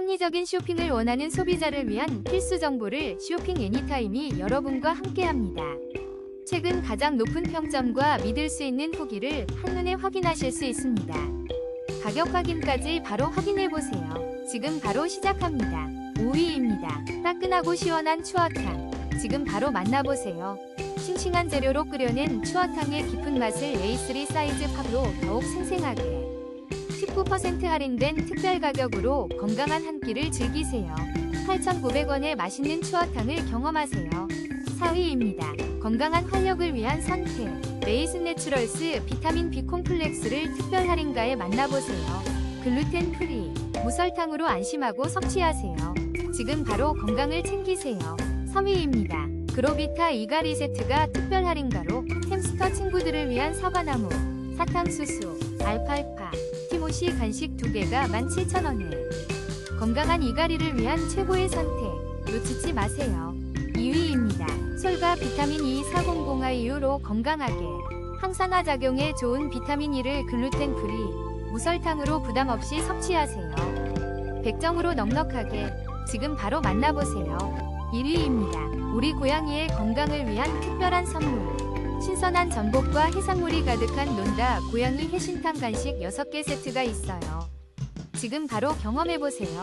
합리적인 쇼핑을 원하는 소비자를 위한 필수 정보를 쇼핑 애니타임이 여러분과 함께합니다. 최근 가장 높은 평점과 믿을 수 있는 후기를 한눈에 확인하실 수 있습니다. 가격 확인까지 바로 확인해 보세요. 지금 바로 시작합니다. 5위입니다. 따끈하고 시원한 추어탕. 지금 바로 만나보세요. 싱싱한 재료로 끓여낸 추어탕의 깊은 맛을 A3 사이즈 팝으로 더욱 생생하게 19% 할인된 특별 가격으로 건강한 한 끼를 즐기세요. 8,900원의 맛있는 추어탕을 경험하세요. 4위입니다. 건강한 활력을 위한 선택. 레이스 내추럴스 비타민 B 콤플렉스를 특별 할인가에 만나보세요. 글루텐 프리, 무설탕으로 안심하고 섭취하세요. 지금 바로 건강을 챙기세요. 3위입니다. 그로비타 이가리 세트가 특별 할인가로 햄스터 친구들을 위한 사과나무, 사탕수수, 알팔파, 티모시 간식 2개가 17,000원에 건강한 이가리를 위한 최고의 선택 놓치지 마세요. 2위입니다. 솔가 비타민 E 400화 이후로 건강하게 항산화 작용에 좋은 비타민 E를 글루텐 프리 무설탕으로 부담 없이 섭취하세요. 백정으로 넉넉하게 지금 바로 만나보세요. 1위입니다. 우리 고양이의 건강을 위한 특별한 선물. 신선한 전복과 해산물이 가득한 논다 고양이 해신탕 간식 6개 세트가 있어요. 지금 바로 경험해보세요.